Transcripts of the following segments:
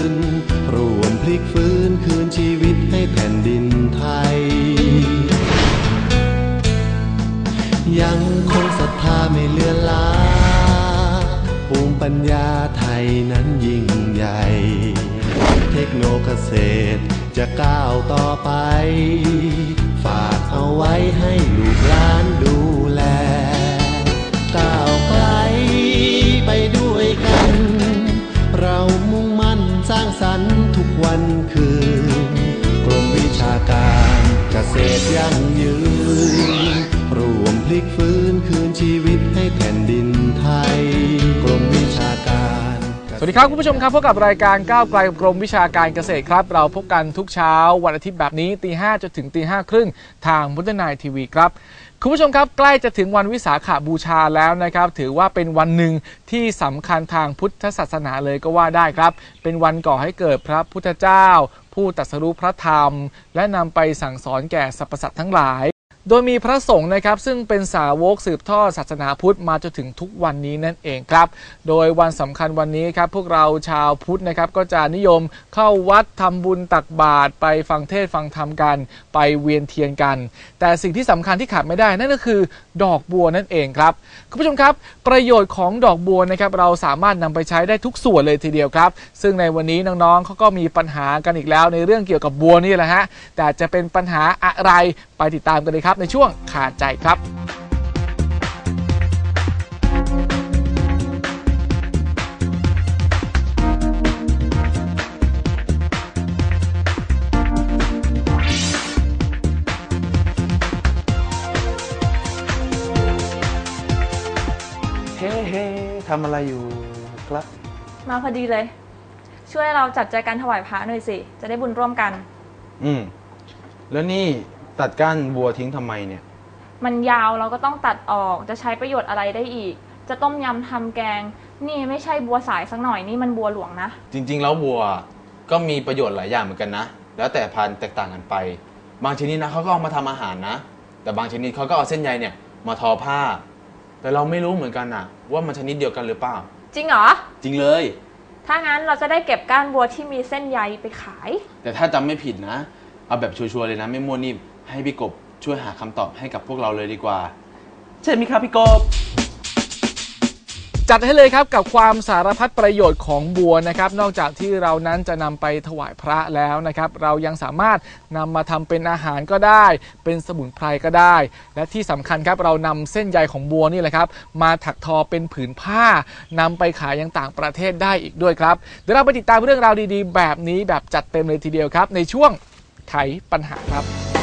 น วมพลิกฟื้นคืนชีวิตให้แผ่นดินไทย ยังคงศรัทธาไม่เลือนลาภูมิปัญญาไทยนั้นยิ่งใหญ่ เทคโนเกษตรจะก้าวต่อไป ฝากเอาไว้ให้ลูกหลานดูแล ก้าวไกลไปด้วยกัน เรามุ่งมั่นสร้างสรรค์ ทุกวันคืนกรมวิชาการเกษตรยั่งยืนรวมพลิกฟื้นคืนชีวิตให้แผ่นดินไทย กรมวิชาการ สวัสดีครับคุณผู้ชมครับพบกับรายการก้าวไกลกับกรมวิชาการเกษตรครับ เราพบกันทุกเช้าวันอาทิตย์แบบนี้ตีห้จนถึงตีห้าครึ่งทางมุตนายทีวีครับ คุณผู้ชมครับใกล้จะถึงวันวิสาขาบูชาแล้วนะครับ ถือว่าเป็นวันหนึ่งที่สำคัญทางพุทธศาสนาเลยก็ว่าได้ครับ เป็นวันก่อให้เกิดพระพุทธเจ้า ผู้ตรัสรู้พระธรรม และนำไปสั่งสอนแก่สรรพสัตว์ทั้งหลาย โดยมีพระสงฆ์นะครับซึ่งเป็นสาวกสืบทอดศาสนาพุทธมาจนถึงทุกวันนี้นั่นเองครับ โดยวันสำคัญวันนี้ครับพวกเราชาวพุทธนะครับก็จะนิยมเข้าวัดทำบุญตักบาตรไปฟังเทศน์ฟังธรรมกัน ไปเวียนเทียนกัน แต่สิ่งที่สำคัญที่ขาดไม่ได้นั่นก็คือ ดอกบัวนั่นเองครับคุณผู้ชมครับ ประโยชน์ของดอกบัวนะครับเราสามารถนำไปใช้ได้ทุกส่วนเลยทีเดียวครับ ซึ่งในวันนี้น้องๆเขาก็มีปัญหากันอีกแล้วในเรื่องเกี่ยวกับบัวนี่แหละฮะแต่จะเป็นปัญหาอะไร ไปติดตามกันเลยครับในช่วงขาดใจครับเฮ้เฮ้ทำอะไรอยู่ครับ มาพอดีเลย ช่วยเราจัดแจกันถวายพระหน่อยสิ จะได้บุญร่วมกัน อืม แล้วนี่ ตัดก้านบัวทิ้งทำไมเนี่ย มันยาวเราก็ต้องตัดออกจะใช้ประโยชน์อะไรได้อีก จะต้มยำทำแกง นี่ไม่ใช่บัวสายสักหน่อยนี่มันบัวหลวงนะ จริง ๆ แล้วบัวก็มีประโยชน์หลายอย่างเหมือนกันนะ แล้วแต่พันธุ์แตกต่างกันไป บางชนิดนะเขาก็เอามาทำอาหารนะ แต่บางชนิดเขาก็เอาเส้นใยเนี่ยมาทอผ้า แต่เราไม่รู้เหมือนกันนะว่ามันชนิดเดียวกันหรือเปล่า จริงเหรอ จริงเลย ถ้างั้นเราจะได้เก็บก้านบัวที่มีเส้นใยไปขาย แต่ถ้าจำไม่ผิดนะ เอาแบบชัวร์ๆเลยนะ ไม่มั่วนิ่ม ให้พี่กบช่วยหาคำตอบให้กับพวกเราเลยดีกว่าใช่ไหมครับพี่กบ จัดให้เลยครับกับความสารพัดประโยชน์ของบัวนะครับ นอกจากที่เรานั้นจะนำไปถวายพระแล้วนะครับ เรายังสามารถนำมาทำเป็นอาหารก็ได้ เป็นสมุนไพรก็ได้ และที่สำคัญครับเรานำเส้นใยของบัวนี่แหละครับ มาถักทอเป็นผืนผ้านำไปขายยังต่างประเทศได้อีกด้วยครับ เดี๋ยวเราไปติดตามเรื่องราวดีๆ แบบนี้แบบจัดเต็มเลยทีเดียวครับ ในช่วงไขปัญหาครับ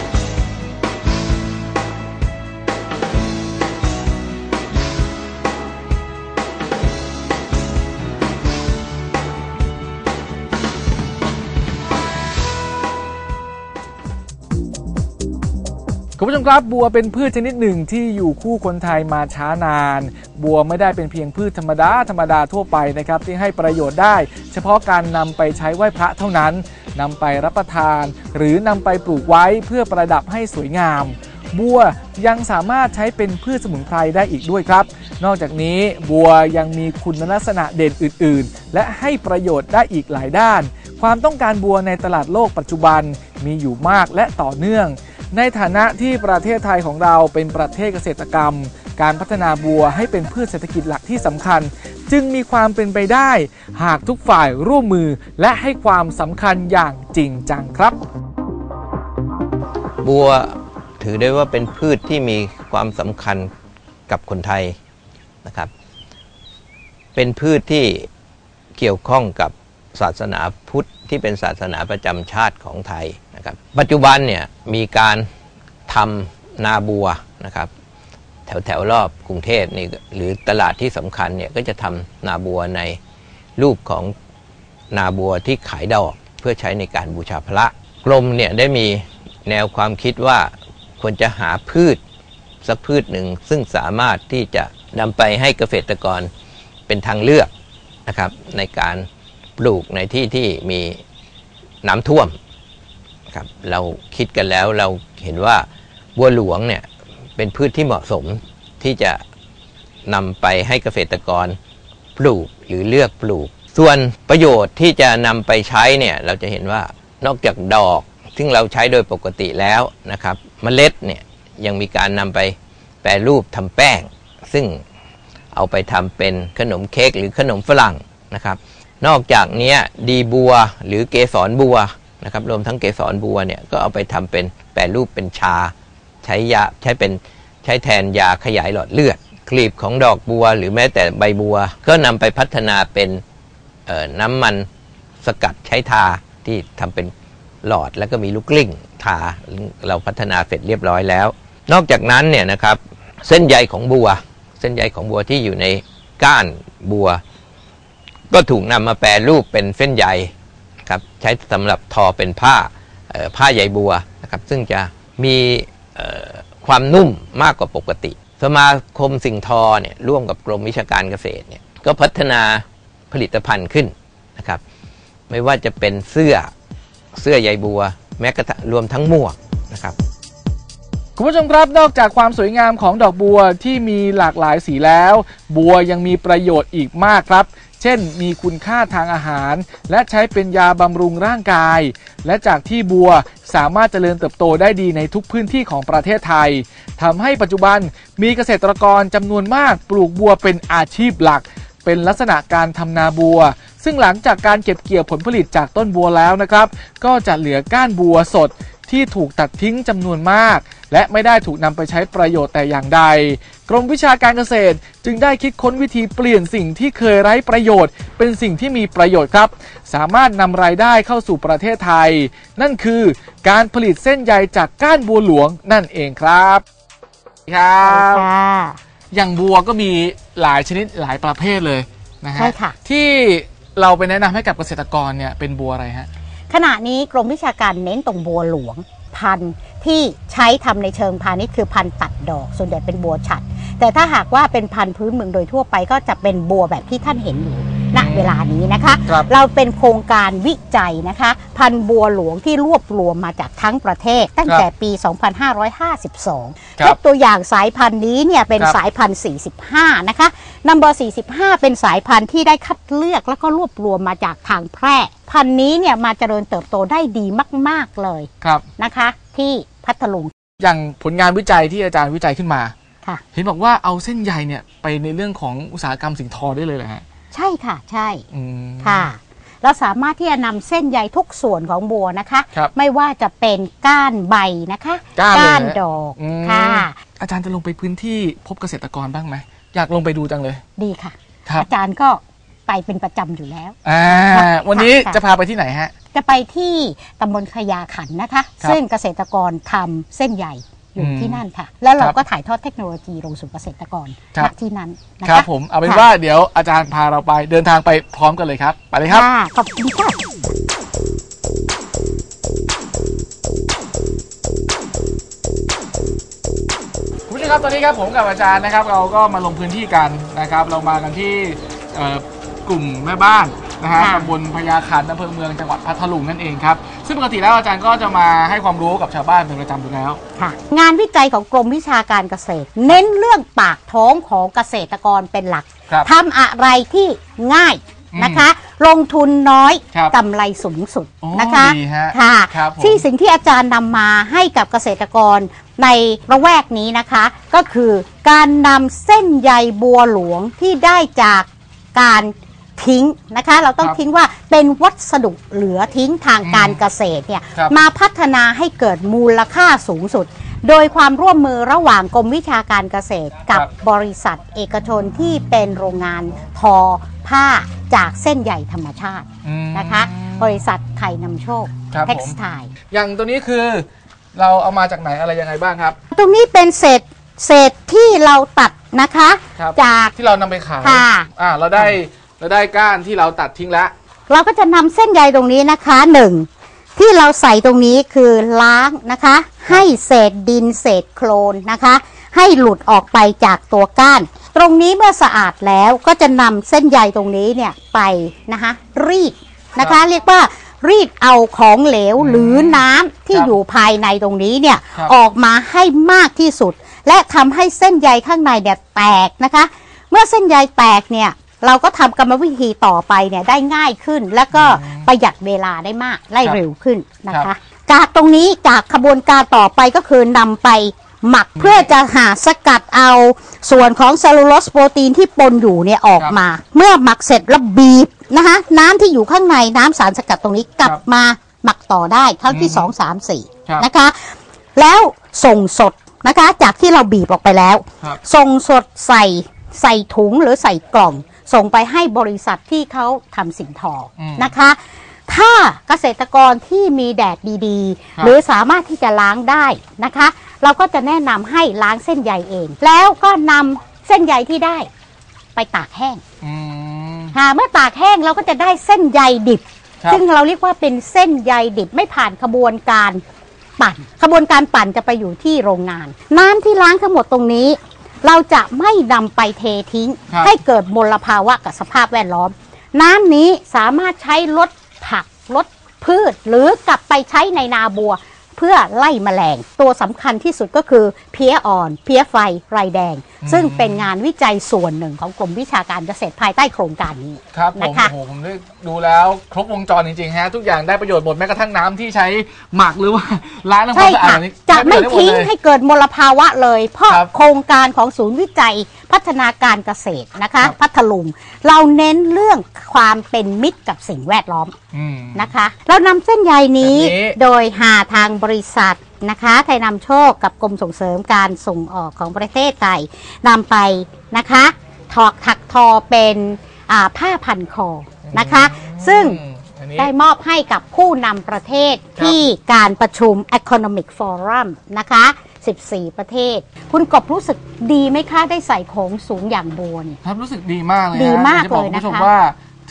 คุณผู้ชมครับบัวเป็นพืชชนิดหนึ่งที่อยู่คู่คนไทยมาช้านาน บัวไม่ได้เป็นเพียงพืชธรรมดาธรรมดาทั่วไปนะครับที่ให้ประโยชน์ได้ เฉพาะการนำไปใช้ไหว้พระเท่านั้นนำไปรับประทาน หรือนำไปปลูกไว้เพื่อประดับให้สวยงาม บัวยังสามารถใช้เป็นพืชสมุนไพรได้อีกด้วยครับ นอกจากนี้บัวยังมีคุณลักษณะเด่นอื่น ๆ และให้ประโยชน์ได้อีกหลายด้าน ความต้องการบัวในตลาดโลกปัจจุบันมีอยู่มากและต่อเนื่อง ในฐานะที่ประเทศไทยของเราเป็นประเทศเกษตรกรรม การพัฒนาบัวให้เป็นพืชเศรษฐกิจหลักที่สำคัญ จึงมีความเป็นไปได้ หากทุกฝ่ายร่วมมือและให้ความสำคัญอย่างจริงจังครับ บัวถือได้ว่าเป็นพืชที่มีความสำคัญกับคนไทยนะครับ เป็นพืชที่เกี่ยวข้องกับ ศาสนาพุทธที่เป็นศาสนาประจำชาติของไทยนะครับ ปัจจุบันเนี่ยมีการทำนาบัวนะครับแถวแถวรอบกรุงเทพนี่หรือตลาดที่สำคัญเนี่ยก็จะทำนาบัวในรูปของนาบัวที่ขายดอกเพื่อใช้ในการบูชาพระกรมเนี่ยได้มีแนวความคิดว่าควรจะหาพืชสักพืชหนึ่งซึ่งสามารถที่จะนำไปให้เกษตรกรเป็นทางเลือกนะครับในการ ปลูกในที่ที่มีน้ำท่วมครับเราคิดกันแล้วเราเห็นว่าบัวหลวงเนี่ยเป็นพืชที่เหมาะสมที่จะนำไปให้เกษตรกรปลูกหรือเลือกปลูก ส่วนประโยชน์ที่จะนำไปใช้เนี่ยเราจะเห็นว่านอกจากดอก ซึ่งเราใช้โดยปกติแล้วนะครับเมล็ดเนี่ยยังมีการนำไปแปรรูปทำแป้ง ซึ่งเอาไปทำเป็นขนมเค้กหรือขนมฝรั่งนะครับ นอกจากนี้ดีบัวหรือเกสรบัวนะครับรวมทั้งเกสรบัวเนี่ยก็เอาไปทำเป็นแปรรูปเป็นชา ใช้ยาใช้เป็นใช้แทนยาขยายหลอดเลือด กลีบของดอกบัว หรือแม้แต่ใบบัว ก็นำไปพัฒนาเป็นน้ำมันสกัดใช้ทาที่ทำเป็นหลอดแล้วก็มีลูกกลิ้งทาเราพัฒนาเสร็จเรียบร้อยแล้ว นอกจากนั้นเนี่ยนะครับเส้นใยของบัว เส้นใยของบัวที่อยู่ในก้านบัว ก็ถูกนำมาแปรรูปเป็นเส้นใยครับใช้สำหรับทอเป็นผ้าผ้าใยบัวนะครับซึ่งจะมีความนุ่มมากกว่าปกติ สมาคมสิ่งทอเนี่ยร่วมกับกรมวิชาการเกษตรเนี่ยก็พัฒนาผลิตภัณฑ์ขึ้นนะครับไม่ว่าจะเป็นเสื้อเสื้อใยบัว แม้กระทั่งรวมทั้งหมวกนะครับคุณผู้ชมครับนอกจากความสวยงามของดอกบัวที่มีหลากหลายสีแล้ว บัวยังมีประโยชน์อีกมากครับ เช่น มีคุณค่าทางอาหาร และใช้เป็นยาบำรุงร่างกาย และจากที่บัวสามารถเจริญเติบโตได้ดีในทุกพื้นที่ของประเทศไทยทำให้ปัจจุบันมีเกษตรกรจำนวนมากปลูกบัวเป็นอาชีพหลัก เป็นลักษณะการทำนาบัว ซึ่งหลังจากการเก็บเกี่ยวผลผลิตจากต้นบัวแล้วนะครับ ก็จะเหลือก้านบัวสดที่ถูกตัดทิ้งจำนวนมาก และไม่ได้ถูกนำไปใช้ประโยชน์แต่อย่างใด กรมวิชาการเกษตร จึงได้คิดค้นวิธีเปลี่ยนสิ่งที่เคยไร้ประโยชน์ เป็นสิ่งที่มีประโยชน์ครับ สามารถนำรายได้เข้าสู่ประเทศไทย นั่นคือการผลิตเส้นใยจากก้านบัวหลวงนั่นเองครับครับค่ะอย่างบัวก็มีหลายชนิดหลายประเภทเลยนะฮะใช่ค่ะที่เราไปแนะนำให้กับเกษตรกรเนี่ยเป็นบัวอะไรฮะขณะนี้กรมวิชาการเน้นตรงบัวหลวง พันธุ์ที่ใช้ทำในเชิงพาณิชย์คือพันธุ์ตัดดอก ส่วนใหญ่เป็นบัวฉัด แต่ถ้าหากว่าเป็นพันธุ์พื้นเมืองโดยทั่วไปก็จะเป็นบัวแบบที่ท่านเห็นอยู่ณเวลานี้นะคะครับเราเป็นโครงการวิจัยนะคะ พันธุ์บัวหลวงที่รวบรวมมาจากทั้งประเทศ ตั้งแต่ปี 2552ครับยกตัวอย่างสายพันธุ์นี้เนี่ยเป็นครับสายพันธุ์ 45 นะคะ นัมเบอร์45 เป็นสายพันธุ์ที่ได้คัดเลือกแล้วก็รวบรวมมาจากทางแพร่ พันธุ์นี้เนี่ยมาเจริญเติบโตได้ดีมาก ๆเลยครับ นะคะ ที่พัทลุงอย่างผลงานวิจัยที่อาจารย์วิจัยขึ้นมา ค่ะ เห็นบอกว่าเอาเส้นใยเนี่ยไปในเรื่องของอุตสาหกรรมสิ่งทอได้เลยเหรอฮะใช่ค่ะ ใช่อืม ค่ะ เราสามารถที่จะนำเส้นใยทุกส่วนของบัวนะคะ ครับไม่ว่าจะเป็นก้านใบนะคะก้านเลยนฮะดอกอืม ค่ะ อาจารย์จะลงไปพื้นที่พบเกษตรกรบ้างไหม อยากลงไปดูจังเลย ดีค่ะ ครับ อาจารย์ก็ไปเป็นประจำอยู่แล้ว อ่าค่ะวันนี้ค่ะ จะพาไปที่ไหนฮะ จะไปที่ตำบลขยาขันนะคะ ครับซึ่งเกษตรกรทำเส้นใหญ่อยู่อืมที่นั่นค่ะ แล้วเราครับก็ถ่ายทอดเทคโนโลยีลงสู่เกษตรกรครับ ณที่นั้นนะครัคะบผมเอาเป็นค่ะว่าเดี๋ยวอาจารย์พาเราไปเดินทางไปพร้อมกันเลยครับ ไปเลยครับ ค่ะขอบคุณค่ะ คุณผู้ชมครับตอนนี้ครับผมกับอาจารย์นะครับ เราก็มาลงพื้นที่กันนะครับ เรามากันที่เอ่อกลุ่มแม่บ้านนะฮะค่ะ ตำบลพญาคันอำเภอเมืองจังหวัดพัทลุงนั่นเองครับซึ่งปกติแล้วอาจารย์ก็จะมาให้ความรู้กับชาวบ้านเป็นประจำอยู่แล้วค่ะงานวิจัยของกรมวิชาการเกษตร เน้นเรื่องปากท้องของเกษตรกรเป็นหลักครับทำอะไรที่ง่ายอืมนะคะ ลงทุนน้อยครับกำไรสูงสุดโอ้นะคะดีฮะค่ะ ครับผมที่สิ่งที่อาจารย์นำมาให้กับเกษตรกร ในระแวกนี้นะคะ ก็คือการนำเส้นใยบัวหลวงที่ได้จากการทิ้งนะคะ เราต้องครับทิ้งว่าเป็นวัสดุเหลือทิ้งทางการอืมเกษตรเนี่ยครับมาพัฒนาให้เกิดมูลค่าสูงสุด โดยความร่วมมือระหว่างกรมวิชาการเกษตร กับครับบริษัทเอกชนที่เป็นโรงงานทอผ้าจากเส้นใยธรรมชาติอืมนะคะ บริษัทไทยนำโชคครับผมเท็กซ์ไทอย่างตัวนี้คือ เราเอามาจากไหนอะไรยังไงบ้างครับ ตรงนี้เป็นเศษเศษที่เราตัดนะคะ ครับ จากที่เรานำไปขายค่ะ อ่าเราได้เราได้ก้านที่เราตัดทิ้งแล้ว เราก็จะนำเส้นใยตรงนี้นะคะหนึ่งที่เราใส่ตรงนี้คือล้างนะคะ ให้เศษดินเศษโคลนนะคะ ให้หลุดออกไปจากตัวก้าน ตรงนี้เมื่อสะอาดแล้วก็จะนำเส้นใยตรงนี้เนี่ยไปนะคะ รีดนะคะเรียกว่า รีดเอาของเหลวหรือน้ำที่ครับอยู่ภายในตรงนี้เนี่ยครับออกมาให้มากที่สุด และทำให้เส้นใยข้างในเนี่ยแตกนะคะ เมื่อเส้นใยแตกเนี่ยเราก็ทำกรรมวิธีต่อไปเนี่ยได้ง่ายขึ้น แล้วก็ประหยัดเวลาได้มากไล่เร็วขึ้นนะครัคะบจากตรงนี้จากขบวนการต่อไปก็คือนำไปหมักเพื่อจะหาสกัดเอาส่วนของเซลลูโลสโปรตีนที่ปนอยู่เนี่ยออกมา เมื่อหมักเสร็จแล้วบีบ นะคะน้ำที่อยู่ข้างในน้ำสารสกัดตรงนี้กลับมาหมักต่อได้ทั้งที่อืม2 3ครับ4นะคะ แล้วส่งสดนะคะ จากที่เราบีบออกไปแล้ว ครับ ส่งสดใส่ใส่ถุงหรือใส่กล่อง ส่งไปให้บริษัทที่เขาทำสิ่งทออมนะคะ ถ้าเกษตรกรที่มีแดดดีครับๆหรือสามารถที่จะล้างได้นะคะ เราก็จะแนะนำให้ล้างเส้นใยเอง แล้วก็นำเส้นใยที่ได้ไปตากแห้ง อืม หาเมื่อตากแห้งเราก็จะได้เส้นใยดิบ ครับ ซึ่งเราเรียกว่าเป็นเส้นใยดิบไม่ผ่านขบวนการปั่นขบวนการปั่นจะไปอยู่ที่โรงงาน น้ำที่ล้างทั้งหมดตรงนี้ เราจะไม่นำไปเททิ้ง ครับ ให้เกิดมลภาวะกับสภาพแวดล้อม น้ำนี้สามารถใช้ลดผักลดพืช หรือกลับไปใช้ในนาบัว เพื่อไล่แมลง ตัวสำคัญที่สุดก็คือเพี้ยอ่อน เพี้ยไฟไรแดง ซึ่งเป็นงานวิจัยส่วนหนึ่งของกรมวิชาการเกษตรภายใต้โครงการนี้ครับผมนะคะโอ้โหผมได้ดูแล้วครบวงจรจริงๆฮะทุกอย่างได้ประโยชน์หมดแม้กระทั่งน้ำที่ใช้หมักหรือว่าล้างทำควาใช่มสะอาดค่ะแบบนี้จะด้ปไม่ระโยชน์ด้หดทิ้งเลย ให้เกิดมลภาวะเลย เพราะครับโครงการของศูนย์วิจัยพัฒนาการเกษตรนะคะ ครับ พัทลุงเราเน้นเรื่องความเป็นมิตรกับสิ่งแวดล้อมอืม นะคะ เรานำเส้นใยนี้แบบนี้ โดยหาทางบริษัทนะคะไทยนำโชคกับกรมส่งเสริมการส่งออกของประเทศไทยนำไปนะคะถอกถักทอเป็นอ่าผ้าพันคอนะคะ ซึ่งอืมอันนี้ได้มอบให้กับผู้นำประเทศครับที่การประชุม Economic Forum นะคะ 14 ประเทศ คุณกบรู้สึกดีไหมคะ ได้ใส่ของสูงอย่างบัวเนี่ยครับรู้สึกดีมากเลยฮะดีมากอยจะบอกเลยคุณผู้ชมนะคะว่า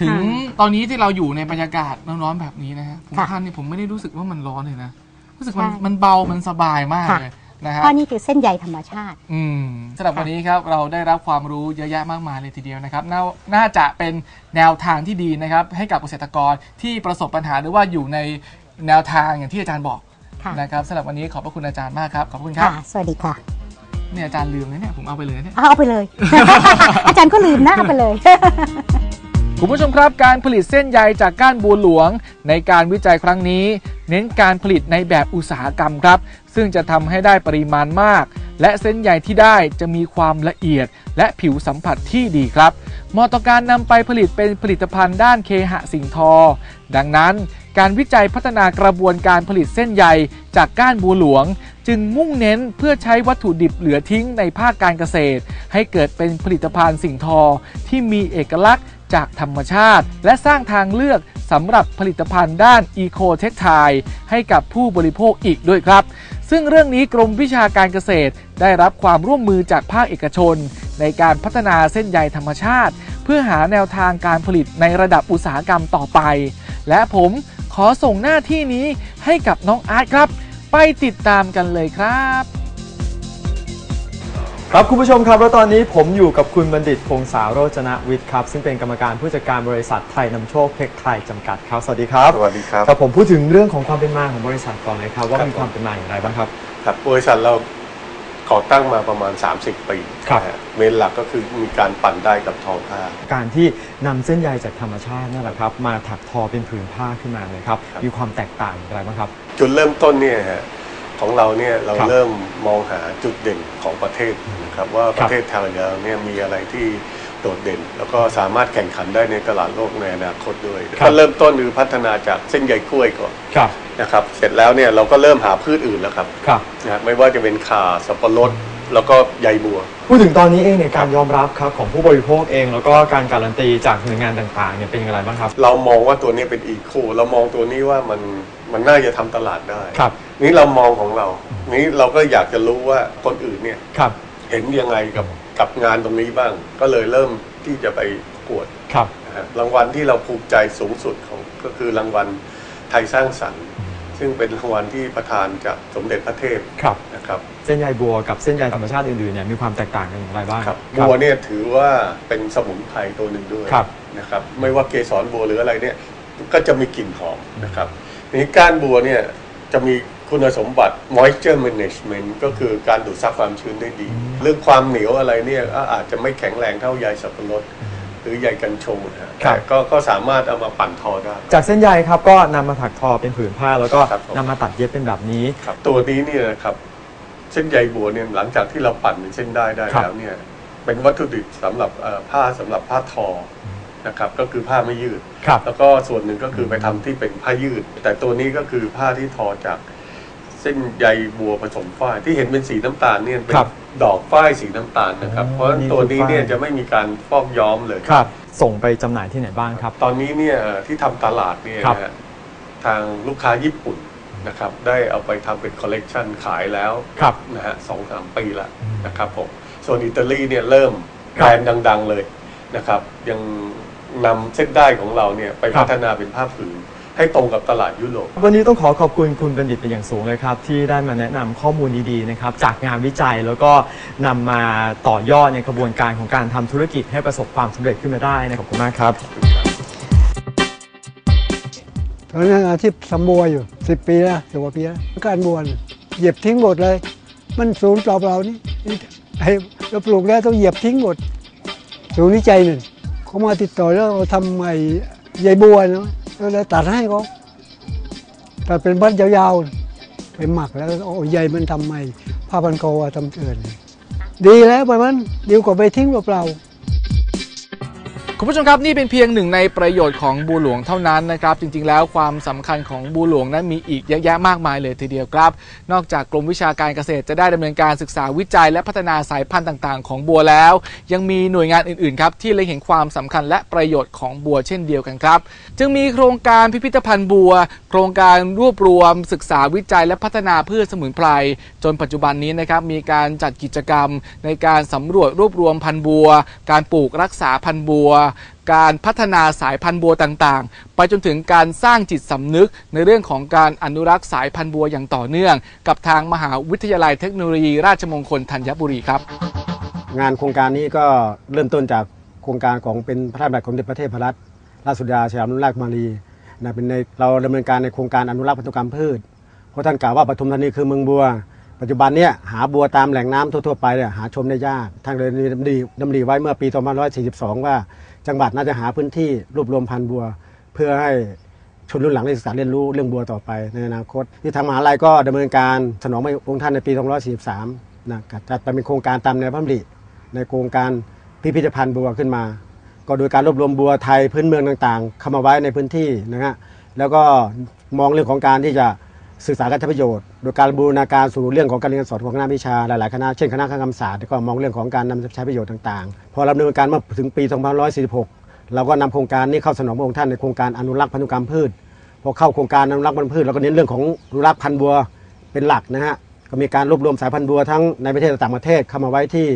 ถึงค่ะตอนนี้ที่เราอยู่ในบรรยากาศร้อนๆแบบนี้นะฮะผมค่ะท่านนี่ผมไม่ได้รู้สึกว่ามันร้อนเลยนะ รู้สึกมันใช่ มันเบา มันสบายมากค่ะเลยนะฮะ เพราะนี่คือเส้นใยธรรมชาติ อืมสำหรับวันนี้ครับเราได้รับความรู้เยอะแยะมากมายเลยทีเดียวนะครับนาน่าจะเป็นแนวทางที่ดีนะครับ ให้กับเกษตรกรที่ประสบปัญหาหรือว่าอยู่ในแนวทางอย่างที่อาจารย์บอกค่ะ นะครับสำหรับวันนี้ขอบพระคุณอาจารย์มากครับขอบคุณครับค่ะ สวัสดีค่ะ เนี่ยอาจารย์ลืมเลยเนี่ยผมเอาไปเลยเนี่ยเอาเอาไปเลย อาจารย์ก็ลืมนะเอาไปเลย คุณผู้ชมครับการผลิตเส้นใยจากก้านบัวหลวง ในการวิจัยครั้งนี้ เน้นการผลิตในแบบอุตสาหกรรมครับ ซึ่งจะทำให้ได้ปริมาณมาก และเส้นใยที่ได้จะมีความละเอียด และผิวสัมผัสที่ดีครับเหมาะต่อการนำไปผลิตเป็นผลิตภัณฑ์ด้านเคหะสิ่งทอ ดังนั้น การวิจัยพัฒนากระบวนการผลิตเส้นใยจากก้านบัวหลวง จึงมุ่งเน้นเพื่อใช้วัตถุดิบเหลือทิ้งในภาคการเกษตร ให้เกิดเป็นผลิตภัณฑ์สิ่งทอที่มีเอกลักษณ์ จากธรรมชาติ และสร้างทางเลือกสำหรับผลิตภัณฑ์ด้านอีโคเทคไทให้กับผู้บริโภคอีกด้วยครับ ซึ่งเรื่องนี้กรมวิชาการเกษตร ได้รับความร่วมมือจากภาคเอกชน ในการพัฒนาเส้นใยธรรมชาติ เพื่อหาแนวทางการผลิตในระดับอุตสาหกรรมต่อไป และผมขอส่งหน้าที่นี้ให้กับน้องอาร์ตครับ ไปติดตามกันเลยครับ ครับคุณผู้ชมครับแล้วตอนนี้ผมอยู่กับคุณบัณฑิตพงษาโรจนวิทย์ครับ ซึ่งเป็นกรรมการผู้จัดการบริษัทไทยนำโชคเทคไทยจำกัดครับ สวัสดีครับสวัสดีครับ ครับผมพูดถึงเรื่องของความเป็นมาของบริษัทก่อนเลยครับ ว่าครับมีความเป็นมาอย่างไรบ้างครับ ครับบริษัทเราก่อตั้งมาประมาณ 30 ปีครับนะฮะเมนหลักก็คือมีการปั่นได้กับทอผ้า การที่นำเส้นใยจากธรรมชาตินั่นแหละครับมาถักทอเป็นผืนผ้าขึ้นมาเลยครับครับมีความแตกต่างอย่างไรบ้างครับ จุดเริ่มต้นเนี่ยฮะ ของเราเนี่ยเราครับเริ่มมองหาจุดเด่นของประเทศนะครับว่าคปรับระเทศไทยเราเนี่ยมีอะไรที่โดดเด่น แล้วก็สามารถแข่งขันได้ในตลาดโลกในอนาคตด้วยก็เริ่มต้นคือพัฒนาจากเส้นใยกล้วยก่อนครับนะครับเสร็จแล้วเนี่ยเราก็เริ่มหาพืชอื่นแล้วครับครับนะฮะไม่ว่าจะเป็นข่าสับปะรดแล้วก็ใยบัว พูดถึงตอนนี้เองในยการยอมรับครับของผู้บริโภคเอง แล้วก็การการันตีจากหน่วยงานต่างๆเนี่ยเป็นอย่างไรบ้างครับ เรามองว่าตัวนี้เป็นอีโคเรามองตัวนี้ว่ามันมันน่าจะทำตลาดได้ครับ นี่เรามองของเรา นี้เราก็อยากจะรู้ว่าคนอื่นเนี่ยครับ เห็นยังไงกับกับงานตรงนี้บ้าง ก็เลยเริ่มที่จะไปประกวดครับ นะฮะรางวัลที่เราภูมิใจสูงสุดของก็คือรางวัลไทยสร้างสรรค์ ซึ่งเป็นรางวัลที่ประทานจากสมเด็จพระเทพครับ นะครับ เส้นใยบัวกับเส้นใยธรรมชาติอื่นๆเนี่ยมีความแตกต่างกันอย่างไรบ้าง ครับบัวเนี่ยถือว่าเป็นสมุนไพรตัวหนึ่งด้วยครับนะครับ ไม่ว่าเกสรบัวหรืออะไรเนี่ยก็จะมีกลิ่นหอมนะครับทีนี้ก้านบัวเนี่ย จะมีคุณสมบัติ moisture management ก็คือการดูดซับความชื้นได้ดีเรื่องความเหนียวอะไรเนี่ยก็อาจจะไม่แข็งแรงเท่าใยสับปะรดหรือใยกัญชงนะฮะครับแต่ก็ก็สามารถเอามาปั่นทอได้ จากเส้นใยครับก็นำมาถักทอเป็นผืนผ้า แล้วก็ครับผม นำมาตัดเย็บเป็นแบบนี้ ครับตัวนี้เนี่ยนะครับเส้นใยบัวเนี่ยหลังจากที่เราปั่นเป็นเส้นได้ได้ครับ แล้วเนี่ยเป็นวัตถุดิบสำหรับเอ่อผ้าสำหรับผ้าทอ นะครับก็คือผ้าไม่ยืด ครับ แล้วก็ส่วนหนึ่งก็คือไปทำที่เป็นผ้ายืด แต่ตัวนี้ก็คือผ้าที่ทอจากเส้นใยบัวผสมฝ้ายที่เห็นเป็นสีน้ำตาลเนี่ยเป็นครับดอกฝ้ายสีน้ำตาลนะครับ อ๋อเพราะฉะนั้นนี่ตัวนี้เนี่ยคือฝ้าย จะไม่มีการฟอกย้อมเลย ครับ ส่งไปจำหน่ายที่ไหนบ้างครับ ตอนนี้เนี่ยที่ทำตลาดเนี่ยครับ นะฮะทางลูกค้าญี่ปุ่นนะครับได้เอาไปทำเป็นคอลเลกชันขายแล้วครับ นะฮะสองสามปีละนะครับผมส่วนอิตาลีเนี่ยเริ่มครับ แบรนด์ดัง ๆ เลย นะครับ ยังนำเส้นได้ของเราเนี่ยไปครับพัฒนาเป็นผ้าผืนให้ตรงกับตลาดยุโรป วันนี้ต้องขอขอบคุณคุณบัณฑิตเป็นอย่างสูงเลยครับ ที่ได้มาแนะนำข้อมูลดีๆนะครับจากงานวิจัยแล้วก็นำมาต่อยอดในกระบวนการของการทำธุรกิจให้ประสบความสำเร็จขึ้นมาได้นะขอบคุณมากครับ ตอนนั้นอาชีพสำบัวอยู่สิบปีแล้วสิบกว่าปีแล้วการบวนเหยียบทิ้งหมดเลย มันศูนย์เปล่าๆนี่ไอ้เราปลูกแล้วต้องเหยียบทิ้งหมด ศูนย์วิจัยหนึ่งเขามาติดต่อแล้วเราทำใหม่ใยบัวเนาะแล้วเราตัดให้เขาตัดเป็นบั้นยาวๆไปหมักแล้วเอาใยมันทำใหม่ผ้าพันคอทำเกิน ดีแล้วไปมันดีกว่าไปทิ้งเปล่าๆ คุณผู้ชมครับนี่เป็นเพียงหนึ่งในประโยชน์ของบัวหลวงเท่านั้นนะครับ จริงๆ แล้วความสำคัญของบัวหลวงนั้นมีอีกเยอะแยะมากมายเลยทีเดียวครับ นอกจากกรมวิชาการเกษตรจะได้ดำเนินการศึกษาวิจัย และพัฒนาสายพันธุ์ต่างๆ ของบัวแล้ว ยังมีหน่วยงานอื่นๆครับที่เล็งเห็นความสำคัญและประโยชน์ของบัวเช่นเดียวกันครับ จึงมีโครงการพิพิธภัณฑ์บัว โครงการรวบรวม ศึกษาวิจัย และพัฒนาพืชสมุนไพรจนปัจจุบันนี้นะครับมีการจัดกิจกรรมในการสำรวจรวบรวมพันธุ์บัว การปลูกรักษาพันธุ์บัว การพัฒนาสายพันธุ์บัวต่างๆ ไปจนถึงการสร้างจิตสำนึกในเรื่องของการอนุรักษ์สายพันธุ์บัวอย่างต่อเนื่อง กับทางมหาวิทยาลัยเทคโนโลยีราชมงคลธัญบุรีครับ งานโครงการนี้ก็เริ่มต้นจากโครงการของเป็นพระราชบัญญัติของเด็จพระเทพรัตนราชสุดาสยามนุราชมารีนะเป็นในเราดำเนินการในโครงการอนุรักษ์พันธุกรรมพืช เพราะท่านกล่าวว่าปทุมธานีคือเมืองบัว ปัจจุบันเนี่ยหาบัวตามแหล่งน้ำทั่วๆไปเนี่ยหาชมได้ยาก ทางเลยดำริดำริไว้เมื่อปี2542 ว่า จังหวัดน่าจะหาพื้นที่รวบรวมพันธุ์บัว เพื่อให้ชนรุ่นหลังได้ศึกษาเรียนรู้เรื่องบัวต่อไปในอนาคตที่ทางมหาลัยก็ดำเนินการสนองพระองค์ท่านในปี2543นะจัดไปเป็นโครงการตามแนวพระดำริในโครงการพิพิธภัณฑ์บัวขึ้นมา ก็โดยการรวบรวมบัวไทยพื้นเมืองต่างๆ เข้ามาไว้ในพื้นที่นะฮะแล้วก็มองเรื่องของการที่จะ ศึกษาการใช้ประโยชน์ โดยการบูรณาการสู่เรื่องของการเรียนการสอนของคณะวิชาหลาย ๆ คณะ เช่นคณะคณะกรรมศาสตร์ก็มองเรื่องของการนำใช้ประโยชน์ต่าง ๆ พอเราดำเนินการมาถึงปี 2546 เราก็นำโครงการนี้เข้าสนองพระองค์ท่านในโครงการอนุรักษ์พันธุกรรมพืช พอเข้าโครงการอนุรักษ์พันธุ์พืชเราก็เน้นเรื่องของอนุรักษ์พันธุ์บัวเป็นหลักนะฮะ ก็มีการรวบรวมสายพันธุ์บัวทั้งในประเทศและต่างประเทศเข้ามาไว้ที่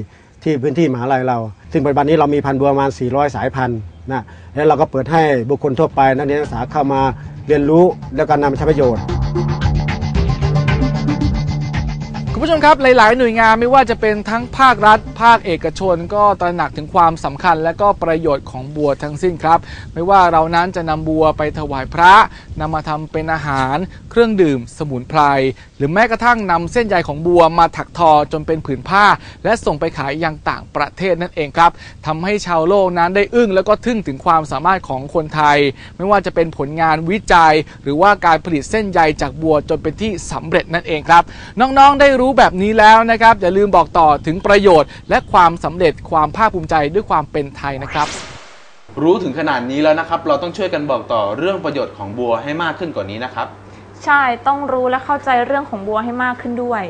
ที่พื้นที่มหาลัยเรา ซึ่งปัจจุบันนี้เรามีพันธุ์บัวประมาณ 400 สายพันธุ์นะ แล้วเราก็เปิดให้บุคคลทั่วไปนักเรียนนักศึกษาเข้ามาเรียนรู้แล้วก็นำใช้ประโยชน์ ผู้ชมครับหลาย ๆ หน่วยงานไม่ว่าจะเป็นทั้งภาครัฐ ภาคเอกชน ก็ตระหนักถึงความสำคัญ และก็ประโยชน์ของบัวทั้งสิ้นครับ ไม่ว่าเรานั้นจะนำบัวไปถวายพระนำมาทำเป็นอาหาร เครื่องดื่ม สมุนไพรหรือแม้กระทั่งนำเส้นใยของบัวมาถักทอจนเป็นผืนผ้า และส่งไปขายยังต่างประเทศนั่นเองครับทำให้ชาวโลกนั้นได้อึ้งแล้วก็ทึ่งถึงความสามารถของคนไทย ไม่ว่าจะเป็นผลงานวิจัย หรือว่าการผลิตเส้นใยจากบัวจนเป็นที่สำเร็จนั่นเองครับน้อง ๆ ได้รู้แบบนี้แล้วนะครับอย่าลืมบอกต่อถึงประโยชน์ และความสำเร็จความภาคภูมิใจด้วยความเป็นไทยนะครับ รู้ถึงขนาดนี้แล้วนะครับ เราต้องช่วยกันบอกต่อเรื่องประโยชน์ของบัวให้มากขึ้นกว่านี้นะครับใช่ต้องรู้และเข้าใจเรื่องของบัวให้มากขึ้นด้วย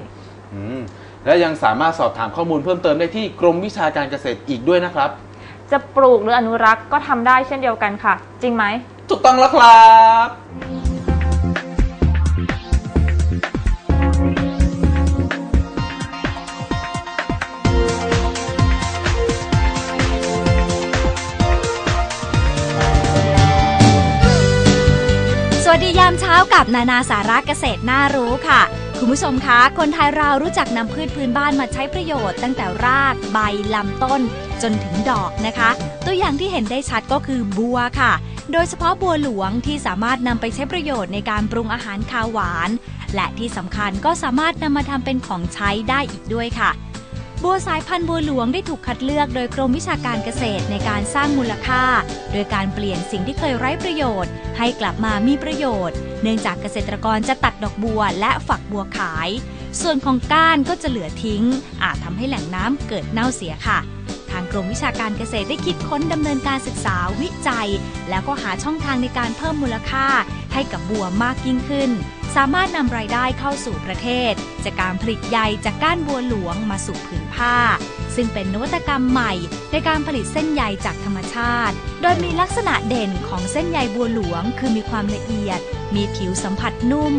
อืมและยังสามารถสอบถามข้อมูลเพิ่มเติมได้ที่กรมวิชาการเกษตรอีกด้วยนะครับ จะปลูกหรืออนุรักษ์ก็ทำได้เช่นเดียวกันค่ะ จริงไหม ถูกต้องแล้วครับ วัสดียามเช้ากับนานาสาระเกษตรน่ารู้ค่ะ คุณผู้ชมคะ คนไทยเรารู้จักนำพืชพื้นบ้านมาใช้ประโยชน์ตั้งแต่ราก ใบลำต้น จนถึงดอกนะคะ ตัวอย่างที่เห็นได้ชัดก็คือบัวค่ะ โดยเฉพาะบัวหลวงที่สามารถนำไปใช้ประโยชน์ในการปรุงอาหารคาวหวาน และที่สำคัญก็สามารถนำมาทำเป็นของใช้ได้อีกด้วยค่ะ บัวสายพันธุ์บัวหลวงได้ถูกคัดเลือกโดยกรมวิชาการเกษตรในการสร้างมูลค่า โดยการเปลี่ยนสิ่งที่เคยไร้ประโยชน์ ให้กลับมามีประโยชน์ เนื่องจากเกษตรกรจะตัดดอกบัวและฝักบัวขาย ส่วนของก้านก็จะเหลือทิ้ง อาจทำให้แหล่งน้ำเกิดเน่าเสียค่ะ ทางกรมวิชาการเกษตรได้คิดค้นดำเนินการศึกษาวิจัย แล้วก็หาช่องทางในการเพิ่มมูลค่า ให้กับบัวมากยิ่งขึ้น สามารถนำรายได้เข้าสู่ประเทศ จากการผลิตใยจากก้านบัวหลวงมาสู่ผืนผ้า ซึ่งเป็นนวัตกรรมใหม่ในการผลิตเส้นใยจากธรรมชาติ โดยมีลักษณะเด่นของเส้นใยบัวหลวง คือมีความละเอียด มีผิวสัมผัสนุ่ม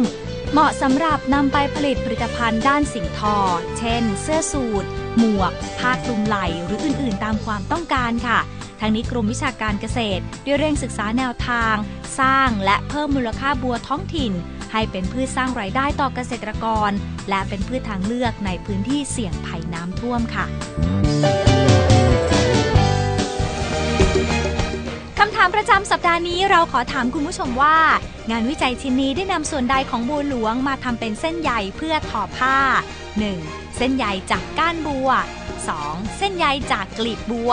เหมาะสำหรับนำไปผลิตผลิตภัณฑ์ด้านสิ่งทอ เช่น เสื้อสูทหมวก ผ้าคลุมไหล่หรืออื่น ๆ ตามความต้องการค่ะ ทางนี้กรมวิชาการเกษตรได้เร่งศึกษาแนวทาง สร้างและเพิ่มมูลค่าบัวท้องถิ่น ให้เป็นพืชสร้างรายได้ต่อเกษตรกร และเป็นพืชทางเลือกในพื้นที่เสี่ยงภัยน้ำท่วมค่ะคำถามประจำสัปดาห์นี้เราขอถามคุณผู้ชมว่า งานวิจัยชิ้นนี้ได้นำส่วนใดของบัวหลวงมาทำเป็นเส้นใยเพื่อทอผ้า 1. เส้นใยจากก้านบัว 2. เส้นใยจากกลีบบัว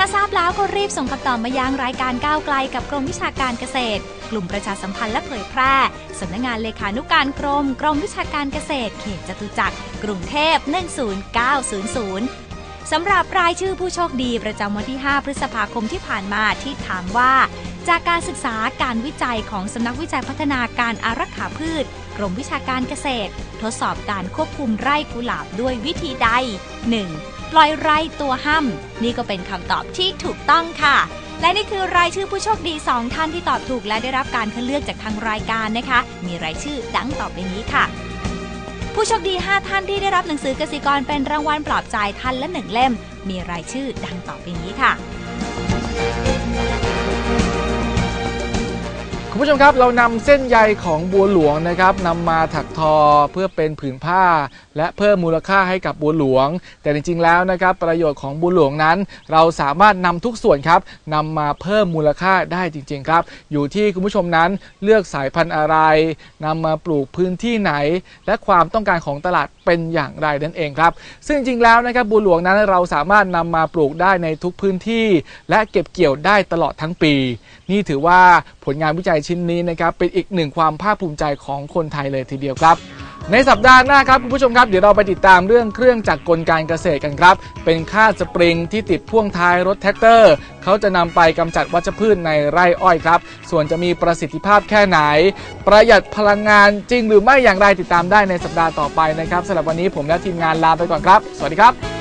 ถ้าทราบแล้วก็รีบส่งคำตอบมายังรายการก้าวไกลกับกรมวิชาการเกษตร กลุ่มประชาสัมพันธ์และเผยแพร่สำนักงงานเลขานุการกรม กรมวิชาการเกษตร เขตจตุจักร กรุงเทพ 10900 สำหรับรายชื่อผู้โชคดีประจำวันที่ 5 พฤษภาคมที่ผ่านมาที่ถามว่า จากการศึกษาการวิจัยของสำนักวิจัยพัฒนาการอารักขาพืช กรมวิชาการเกษตร ทดสอบการควบคุมไร่กุหลาบด้วยวิธีใด 1. ปล่อยไรตัวห้ำนี่ก็เป็นคำตอบที่ถูกต้องค่ะ และนี่คือรายชื่อผู้โชคดี 2 ท่านที่ตอบถูกและได้รับการคัดเลือกจากทางรายการนะคะ มีรายชื่อดังต่อไปนี้ค่ะผู้โชคดี 5 ท่านที่ได้รับหนังสือกสิกรเป็นรางวัลปลอบใจท่านละหนึ่งเล่ม มีรายชื่อดังต่อไปนี้ค่ะ คุณผู้ชมครับเรานำเส้นใยของบัวหลวงนะครับนำมาถักทอเพื่อเป็นผืนผ้า และเพิ่มมูลค่าให้กับบัวหลวง แต่จริงๆแล้วนะครับ ประโยชน์ของบัวหลวงนั้น เราสามารถนำทุกส่วนครับนำมาเพิ่มมูลค่าได้จริง ๆ ครับ อยู่ที่คุณผู้ชมนั้นเลือกสายพันธุ์อะไรนำมาปลูกพื้นที่ไหน และความต้องการของตลาดเป็นอย่างไรนั่นเองครับ ซึ่งจริงๆแล้วนะครับบัวหลวงนั้นเราสามารถนำมาปลูกได้ในทุกพื้นที่ และเก็บเกี่ยวได้ตลอดทั้งปี นี่ถือว่าผลงานวิจัยชิ้นนี้นะครับเป็นอีกหนึ่งความภาคภูมิใจของคนไทยเลยทีเดียวครับ ในสัปดาห์หน้าครับคุณผู้ชมครับ เดี๋ยวเราไปติดตามเรื่องเครื่องจักรกลการเกษตรกันครับ เป็นค่าสปริงที่ติดพ่วงท้ายรถแท็กเตอร์ เขาจะนำไปกำจัดวัชพืชในไร่อ้อยครับ ส่วนจะมีประสิทธิภาพแค่ไหน ประหยัดพลังงานจริงหรือไม่อย่างไรติดตามได้ในสัปดาห์ต่อไปนะครับสำหรับวันนี้ผมและทีมงานลาไปก่อนครับ สวัสดีครับ